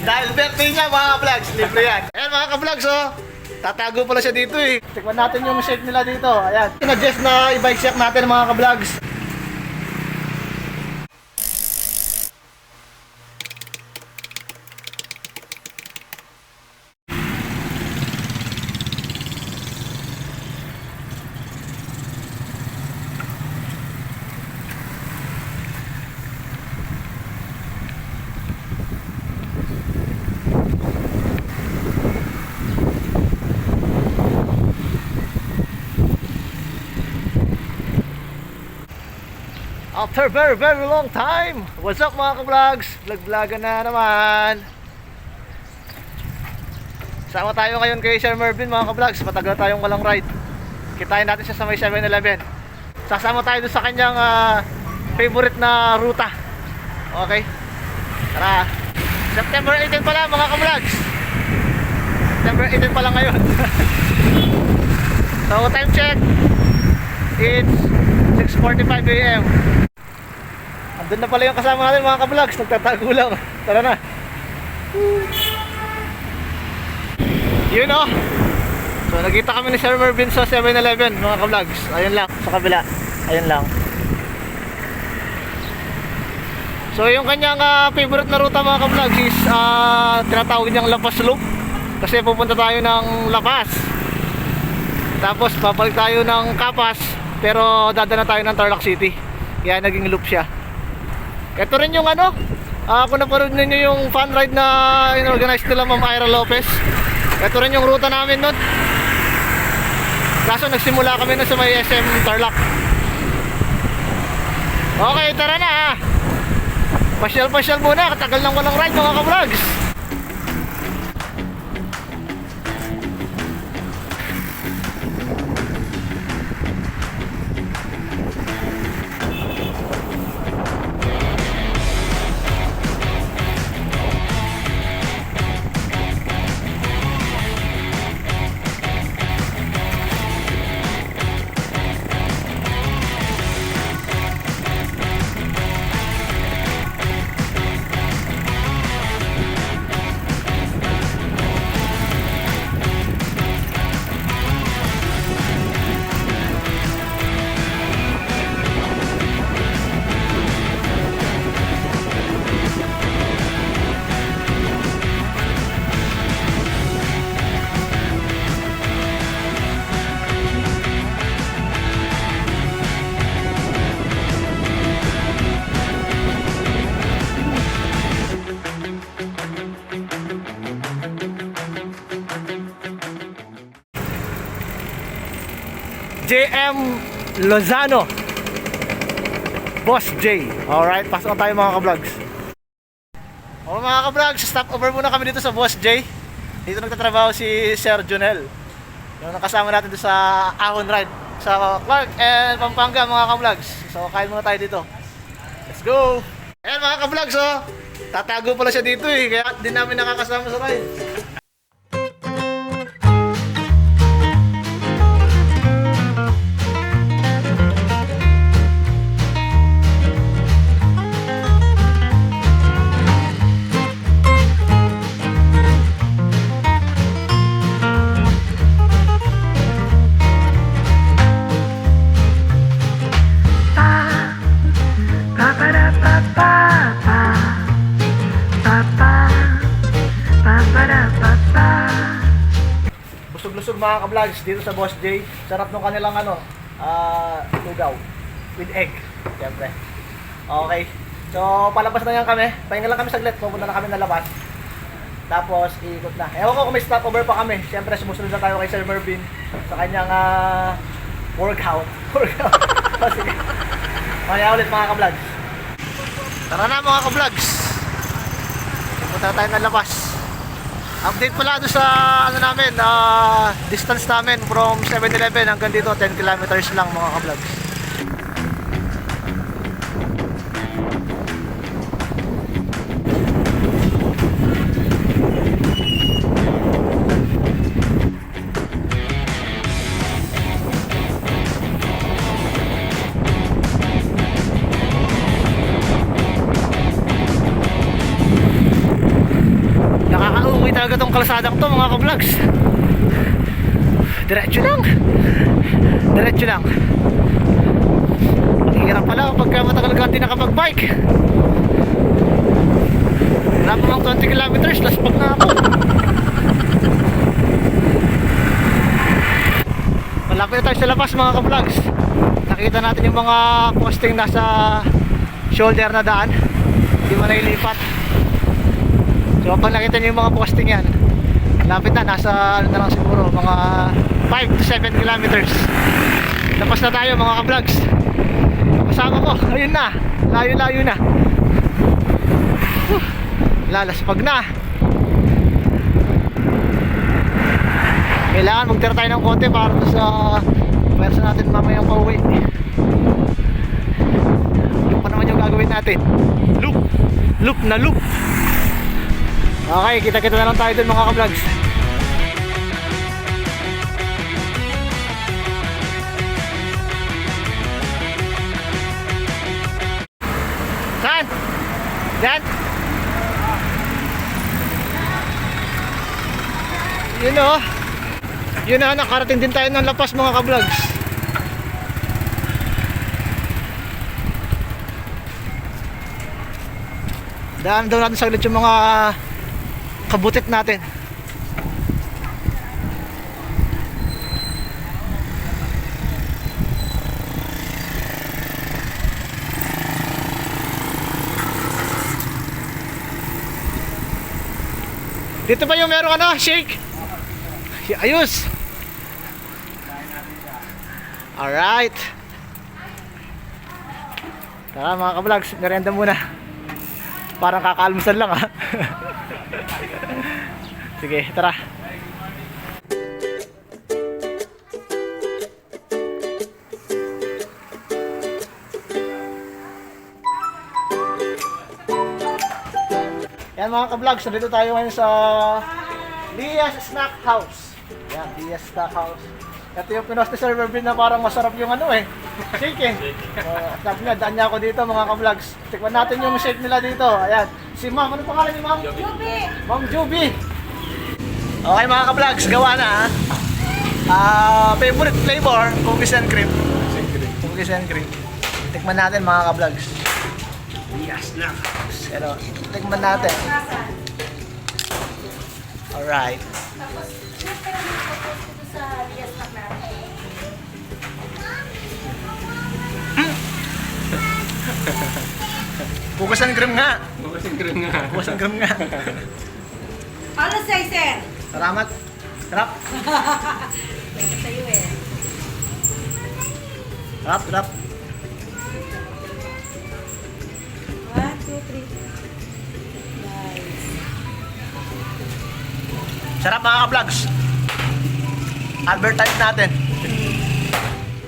Dahil birthday niya mga ka-vlogs, libre yan. Ayan mga ka-vlogs oh. Tatago pala siya dito eh. Tikman natin yung shape nila dito. Ayan. Sinadjust na i-bike check natin mga ka-vlogs. After very very long time. What's up mga ka-vlogs? Vlog-vlogan na naman. Sama tayo ngayon kay Sir Mervin mga ka-vlogs. Matagal tayong walang ride. Kitain natin siya sa may 7-Eleven Sasama tayo sa kanyang ah, favorite na ruta. Okay? Tara. September 18 pala mga ka-vlogs. September 18 pala ngayon. So time check. It's 6.45 a.m. Andun na pala yung kasama natin mga ka-vlogs. Nagtatago lang. Tara na. Yun oh. So nagkita kami ni Sir Mervin sa 7-Eleven mga ka-vlogs. Ayun lang. Sa kabila. Ayun lang. So yung kanyang ah, favorite na ruta mga ka-vlogs is ah, tinatawag niyang Lapas Loop. Kasi pupunta tayo ng Lapas. Tapos babalik tayo ng Kapas pero dadana tayo ng Tarlac City. Kaya naging loop siya. Ito rin yung ano, ah kung napanood ninyo yung fun ride na inorganize nila Ma'am Ira Lopez. Ito rin yung ruta namin nun. Kaso nagsimula kami na sa may SM Tarlac. Okay, tara na ha. Pasyal-pasyal muna, katagal nang walang ride mga ka-vlogs. Lozano. Boss J. Alright, pasok tayo mga ka-vlogs O mga ka-vlogs, stop over muna kami dito sa Boss J. Dito nagtatrabaho si Sir Junel. Yung nakasama natin dito sa Ahon Ride. Sa Clark and Pampanga mga ka-vlogs So kain muna tayo dito. Let's go! Ayan mga ka-vlogs oh. Tatago pala siya dito eh. Kaya di namin nakakasama sa ride mga ka-vlogs dito sa Boss J. Sarap nung kanilang ano, ah, lugaw with egg. Siyempre. Okay. So, palabas na yan kami. Pahinga lang kami saglit. Pupunta na kami na labas. Tapos, iikot na. Ewan ko kung may stopover pa kami. Siyempre, sumusunod na tayo kay Sir Mervin sa kanyang ah, workout. Workout. O, sige. Kaya ulit mga ka-vlogs. Tara na mga ka-vlogs. Punta tayo ng labas. Update pala doon sa ano namin, ah, distance namin from 7-Eleven hanggang dito 10 kilometers lang mga ka-vlogs. Ka-vlogs. Diretso lang. Diretso lang. Ang hirap pala pagka matagal ka hindi nakapag-bike. Wala lang 20 kilometers, laspag na ako. Malapit na tayo sa labas mga ka-vlogs. Nakita natin yung mga posting nasa shoulder na daan. Hindi mo nailipat. So pag nakita niyo yung mga posting yan, lapit na, nasa ano na lang siguro, mga 5 to 7 kilometers. Tapos na tayo mga ka-vlogs. Kasama ko, ayun na, layo-layo na. Whew, lalaspag na. Kailangan magtira tayo ng konti para sa pwersa natin mamayang pauwi. Ano pa naman yung gagawin natin? Loop! Loop na loop! Okay, kita-kita na lang tayo dun mga ka-vlogs. Saan? Yan? Yun o. Yun na, nakarating din tayo ng lapas mga ka-vlogs. Daan daw natin saglit yung mga kabutit natin. Dito ba yung meron ano? Shake? Ayos! Alright! Tara mga ka-vlogs, merienda muna. Parang kakaalmusan lang ha. Sige, tara. Yan mga ka-vlogs, nandito tayo ngayon sa Lias Snack House. Yan, Lias Snack House. Ito yung pinost ni Sir Mervin na parang masarap yung ano eh. Shake eh. Uh, sabi nga, daan niya ako dito mga ka-vlogs. Tikman natin yung shake nila dito. Ayan. Si Ma'am, ano pangalan ni Ma'am? Jubi! Ma'am Juby. Okay mga ka-vlogs, gawa na ha. Ah, favorite flavor, cookies and cream. Cookies and cream. Tikman natin mga ka-vlogs. Yes na. Pero, tikman natin. Alright. Natin. Cookies and cream nga. Bukasin cream nga. Cookies and cream nga. Ano sa'yo, sir? Salamat. Sarap. Thank you sa'yo eh. Sarap, sarap. One, two, three. Nice. Sarap mga ka-vlogs. Advertise natin.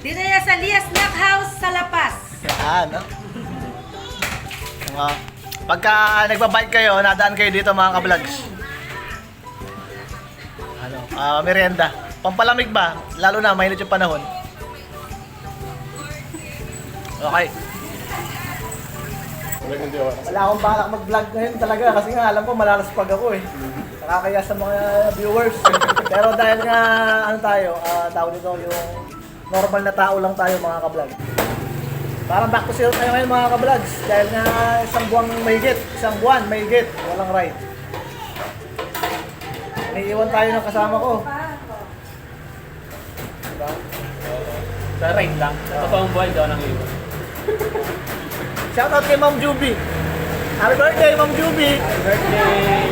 Dito yan sa Lias Snack House sa La Paz. Yan, no? Mga, pagka nagbabike kayo, nadaan kayo dito mga ka-vlogs. Ah, merienda. Pampalamig ba? Lalo na, mainit yung panahon. Okay. Wala akong balak mag-vlog ngayon talaga kasi nga alam ko malalaspag ako eh. Nakakaya sa mga viewers. Pero dahil nga ano tayo, ah tawag dito yung normal na tao lang tayo mga ka-vlog. Parang back to zero tayo ngayon mga ka-vlogs dahil nga isang buwan mahigit, isang buwan mahigit, walang ride. Iniiwan tayo ng kasama ko. Diba? Sa ride lang. Sa totoong buhay daw nang iwan. Shoutout kay Ma'am Juby. Happy birthday, Ma'am Juby! Birthday!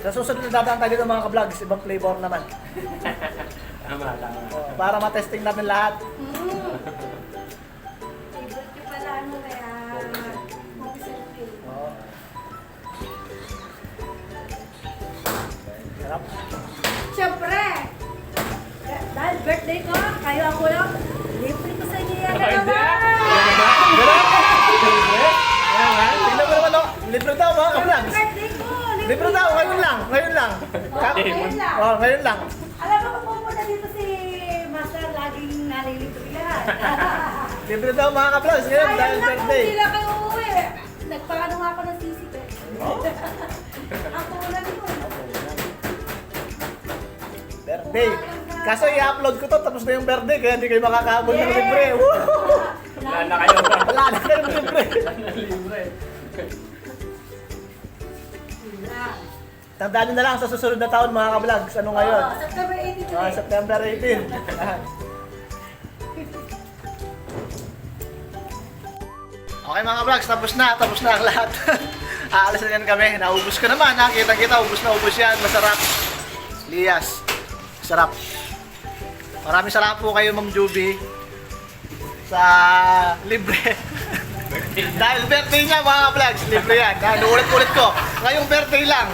Sa susunod na dadaan tayo dito mga ka-vlogs, ibang flavor naman. Tama, tama. Oh, para matesting natin lahat. birthday ko. Kayo ako lang. Libre ko sa inyo yan. Ano ba? Libre daw mga kablags. Libre daw, ngayon lang, ngayon lang. Oh, ngayon lang. Oh, ngayon lang. Alam mo kung pupunta dito si Master, laging nalilito yan. Libre daw mga kablags, ngayon dahil birthday. Ayun lang, kung sila kayo uwi. Nagpaano nga ako ng sisip eh. Ako lang yun. Birthday kaso i-upload ko to tapos na yung birthday kaya hindi kayo makakaabot ng libre. Woo! Wala na kayo. Wala na kayong libre. Wala na libre. Tandaan nyo na lang sa susunod na taon mga ka-vlogs. Ano ngayon? Oh, September 18 Ah, today. September 18. Ayan. okay mga vlogs, tapos na, tapos na ang lahat. Aalis na yan kami, naubos ko naman ha, kita kita, ubos na ubos yan, masarap. Lias, masarap. Maraming salamat po kayo Ma'am Juby sa libre. Dahil birthday niya mga vlogs, libre yan. Dahil ulit-ulit ko, ngayong birthday lang.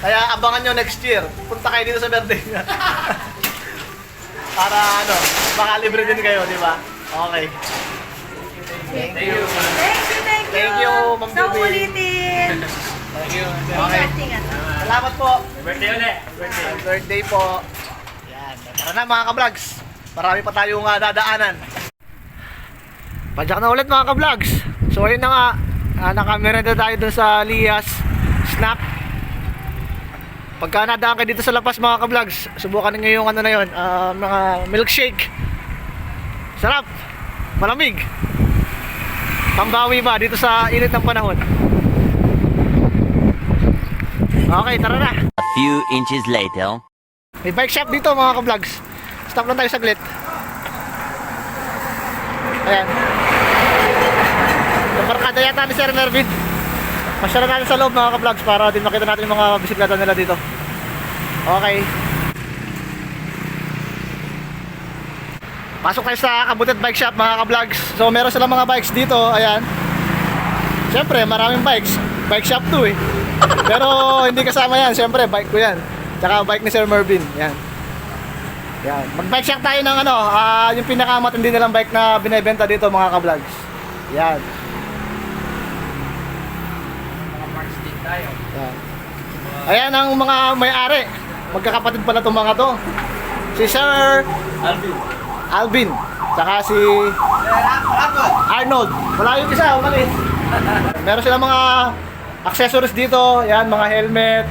Kaya abangan nyo next year. Punta kayo dito sa birthday niya. Para ano, baka libre din kayo, di ba? Okay. Thank you. Thank you, thank you. Thank you, Ma'am Sa Juby. ulitin. Thank you. Okay. Ingat, ingat. Salamat po. Birthday ulit. Birthday. Birthday po. Yan. Tara na mga ka-vlogs. Marami pa tayong uh, dadaanan. Padyak na ulit mga ka-vlogs. So ayun na nga. Uh, nakamerenda tayo dun sa Lias Snap. Pagka nadaan kayo dito sa Lapas mga ka-vlogs, subukan ninyo yung ano na yun, ah, mga milkshake. Sarap. Malamig. Pambawi ba dito sa init ng panahon. Okay, tara na. A few inches later. May bike shop dito mga ka-vlogs. Stop lang tayo saglit. Ayan. Yung barkada yata ni Sir Mervin. Pasyalan natin sa loob mga ka-vlogs para din makita natin mga bisikleta nila dito. Okay. Pasok tayo sa Kabutet Bike Shop mga ka-vlogs. So meron silang mga bikes dito. Ayan. Siyempre maraming bikes. Bike shop to eh. Pero hindi kasama yan. Siyempre bike ko yan. Tsaka bike ni Sir Mervin. Yan. Yan. Mag-bike shop tayo ng ano, ah, yung pinakamatindi nilang bike na binebenta dito mga ka-vlogs. Yan. Mga parts din tayo. Yan. Ayan ang mga may-ari. Magkakapatid pala itong mga to. Si Sir Alvin. Alvin. Tsaka si Arnold. Wala yung isa, umalis. Meron silang mga accessories dito. Yan, mga helmet,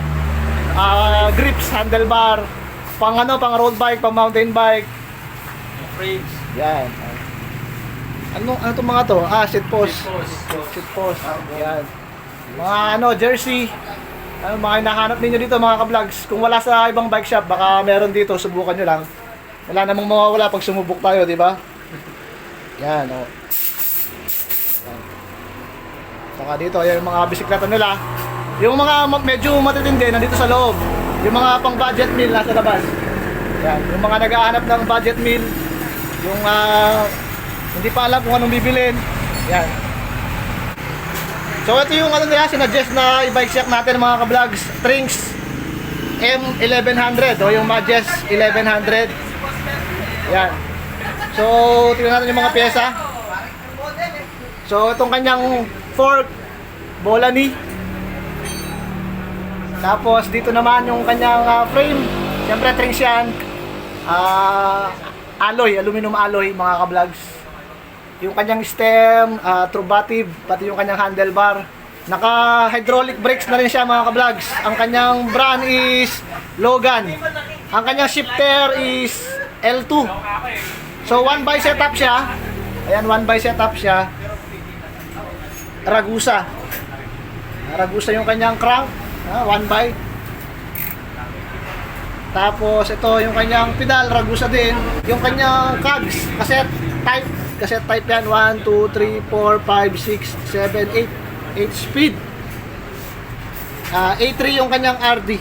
ah, grips, handlebar, pang ano, pang road bike, pang mountain bike. Frames. Yan. Ano, ano itong mga to? Ah, seat post. Post. Seat post. Yan. Mga ano, jersey. Ano, mga hinahanap ninyo dito mga ka-vlogs. Kung wala sa ibang bike shop, baka meron dito, subukan nyo lang. Wala namang mawawala pag sumubok tayo, di ba? Yan, oh. Yan. Saka dito, ayan yung mga bisikleta nila. Yung mga medyo matitindi, nandito sa loob. Yung mga pang budget meal nasa labas. Yan, yung mga naghahanap ng budget meal, yung ah, hindi pa alam kung anong bibilin. Yan. So ito yung ano nila, sinuggest na i-bike check natin mga ka-vlogs. Trinks M1100 o yung Majes 1100. Yan. So, tingnan natin yung mga pyesa. So, itong kanyang fork, bola ni. Tapos, dito naman yung kanyang ah, frame. Siyempre, trinks yan. Ah, alloy, aluminum alloy, mga ka-vlogs. Yung kanyang stem, uh, trubative, pati yung kanyang handlebar. Naka hydraulic brakes na rin siya mga ka-vlogs. Ang kanyang brand is Logan. Ang kanyang shifter is L2. So one by setup siya. Ayan, one by setup siya. Ragusa. Ragusa yung kanyang crank. Ah, one by. Tapos ito yung kanyang pedal, Ragusa din. Yung kanyang cogs, cassette type. Cassette type yan, 1, 2, 3, 4, 5, 6, 7, 8. 8 speed. Ah, A3 yung kanyang RD.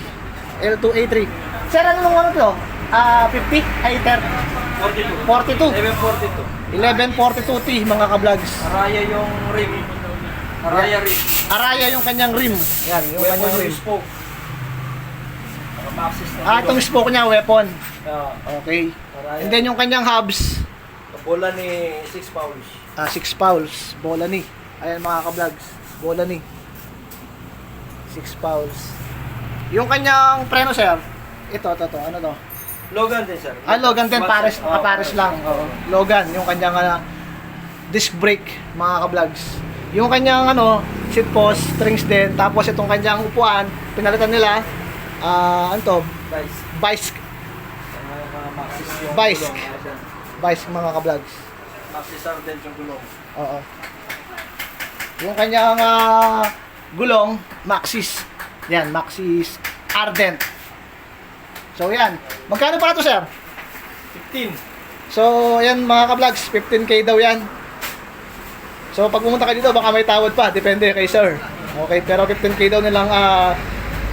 L2 A3. Sir, ano nung ano to? Ah, 50? Ay, 30. 42. 42. 1142. 1142T mga ka-vlogs. Araya yung rim. Araya rim. Araya yung kanyang rim. Yan, yung Weapon kanyang rim. yung spoke. Para ma-access na. Ah, itong spoke niya, weapon. Ah, Okay. Araya. And then yung kanyang hubs, bola ni 6 pounds. ah, 6 fouls, bola ni. Ayan mga ka-vlogs, bola ni. 6 fouls. Yung kanyang preno sir, ito, ito, ito, ano to? Logan din, sir. Ah, Logan din, pares, Oh, kapares lang. Oo. Logan, yung kanyang ah, disc brake, mga ka-vlogs. Yung kanyang ano, seat post, strings din, tapos itong kanyang upuan, pinalitan nila, ah, ano to, vice, Vice. sir. Vice mga ka-vlogs. Maxis Ardent yung gulong. Oo. Yung kanyang ah, gulong, Maxis. Yan, Maxis Ardent. So yan. Magkano pa ito, sir? 15. So, yan mga ka-vlogs, 15k daw yan. So, pag pumunta ka dito, baka may tawad pa. Depende kay sir. Okay, pero 15k daw nilang ah,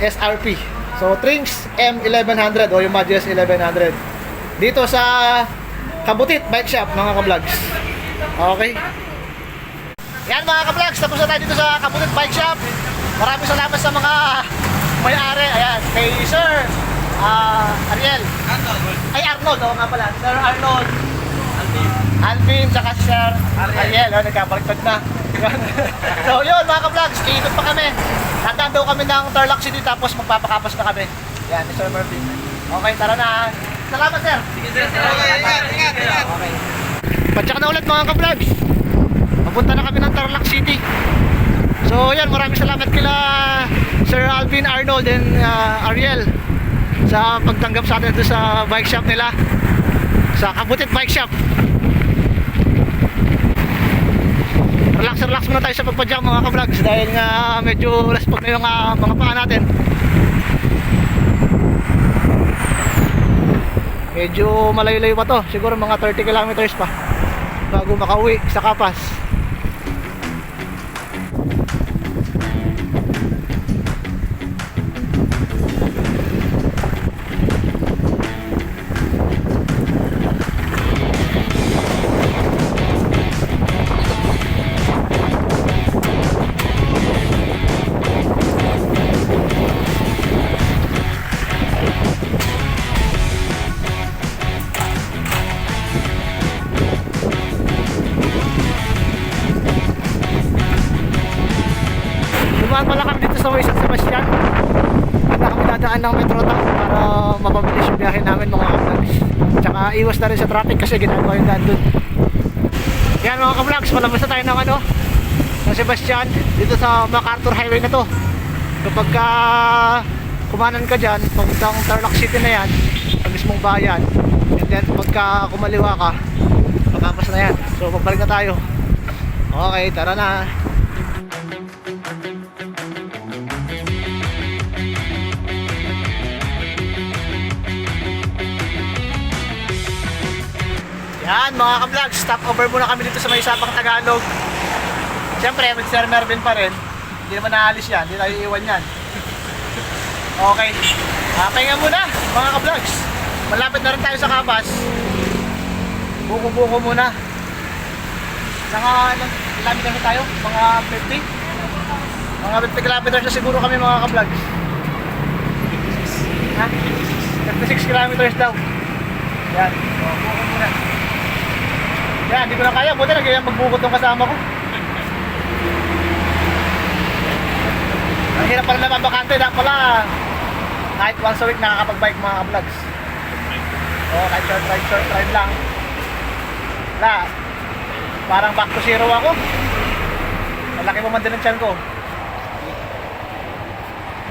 SRP. So, Trinks M1100 o yung Magias 1100. Dito sa Kabutit Bike Shop, mga ka-vlogs. Okay. Yan mga ka-vlogs, tapos na tayo dito sa Kabutit Bike Shop. Maraming salamat sa mga may-ari. Ayan, kay Sir ah, Ariel. Ay, Arnold. Oo nga pala. Sir Arnold. Alvin, tsaka si Sir Ariel. Oh, nagkabaliktad na. so, yun mga ka-vlogs. Iikot pa kami. Tataan daw kami ng Tarlac City tapos magpapakapos na kami. Yan, ni Sir Murphy. Okay, tara na. Salamat, Sir. Okay, ingat, ingat, ingat. Okay. Padyak na ulit mga ka-vlogs. Papunta na kami ng Tarlac City. So yan, maraming salamat kila Sir Alvin Arnold and uh, Ariel sa pagtanggap sa atin sa bike shop nila. Sa Kabutit Bike Shop. Relax, relax muna tayo sa pagpadyak mga ka-vlogs dahil nga medyo respond na yung uh, mga paa natin. Medyo malayo-layo pa to. Siguro mga 30 kilometers pa bago makauwi sa Kapas. Na rin sa traffic kasi ginagawa yung daan dun. Yan mga ka-vlogs, palabas na tayo ng ano, San Sebastian, dito sa MacArthur Highway na to. Kapag ka kumanan ka dyan, papuntang Tarlac City na yan, sa mismong bayan. And then pagka kumaliwa ka, pagkapas na yan. So pabalik na tayo. Okay, tara na. Yan mga ka-vlog, stop over muna kami dito sa may Sapang Tagalog. Siyempre, with Sir Mervin pa rin. Hindi naman naalis yan, hindi tayo iiwan yan. Okay. Ah, pahinga muna mga ka-vlogs. Malapit na rin tayo sa Kapas. Buko-buko muna. Mga ilang na tayo? Mga 50? Mga 50 kilometers na siguro kami mga ka-vlogs. Ha? 56 kilometers daw. Yan. So, buko muna. Yan, hindi ko na kaya. Buti nagyayang magbukod tong kasama ko. Ang hirap pala na mabakante. Dapat pala, kahit once a week nakakapag-bike mga vlogs. Oo, kahit short ride, short ride lang. Wala. Parang back to zero ako. Malaki pa man din ang tiyan ko.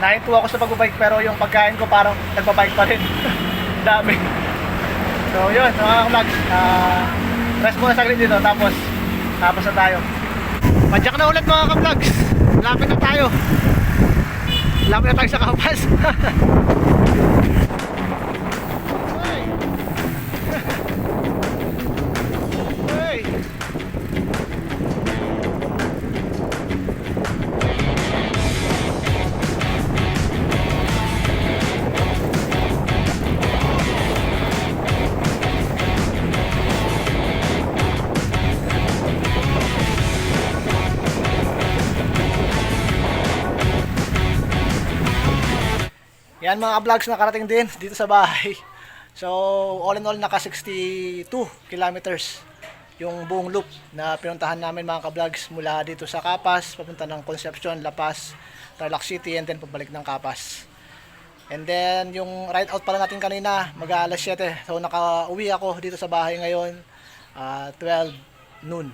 9-2 ako sa pag-bike pero yung pagkain ko parang nagbabike pa rin. Dami. So yun, mga vlogs. Uh, rest muna saglit dito tapos tapos na tayo. Padyak na ulit mga ka-vlogs. Lapit na tayo. Lapit na tayo sa kapas. Yan mga vlogs nakarating din dito sa bahay. So, all in all, naka 62 kilometers yung buong loop na pinuntahan namin mga ka-vlogs mula dito sa Kapas, papunta ng Concepcion, La Paz, Tarlac City, and then pabalik ng Kapas. And then, yung ride out pala natin kanina, mag-aalas 7. So, naka-uwi ako dito sa bahay ngayon, ah, 12 noon.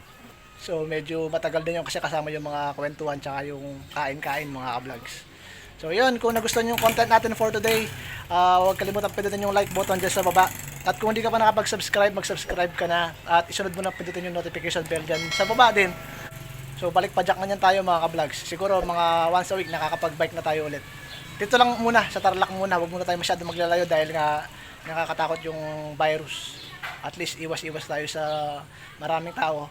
So, medyo matagal din yung kasi kasama yung mga kwentuhan tsaka yung kain-kain mga ka-vlogs. So yun, kung nagustuhan yung content natin for today, ah, huwag kalimutan pindutin yung like button dyan sa baba At kung hindi ka pa nakapag-subscribe, mag-subscribe ka na. At isunod mo na pindutin yung notification bell dyan sa baba din. So balik pa jack na tayo mga ka-vlogs. Siguro mga once a week nakakapag-bike na tayo ulit. Dito lang muna, sa Tarlac muna. Huwag muna tayo masyado maglalayo dahil nga nakakatakot yung virus. At least iwas-iwas tayo sa maraming tao.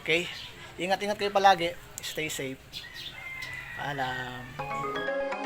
Okay? Ingat-ingat kayo palagi. Stay safe. Paalam.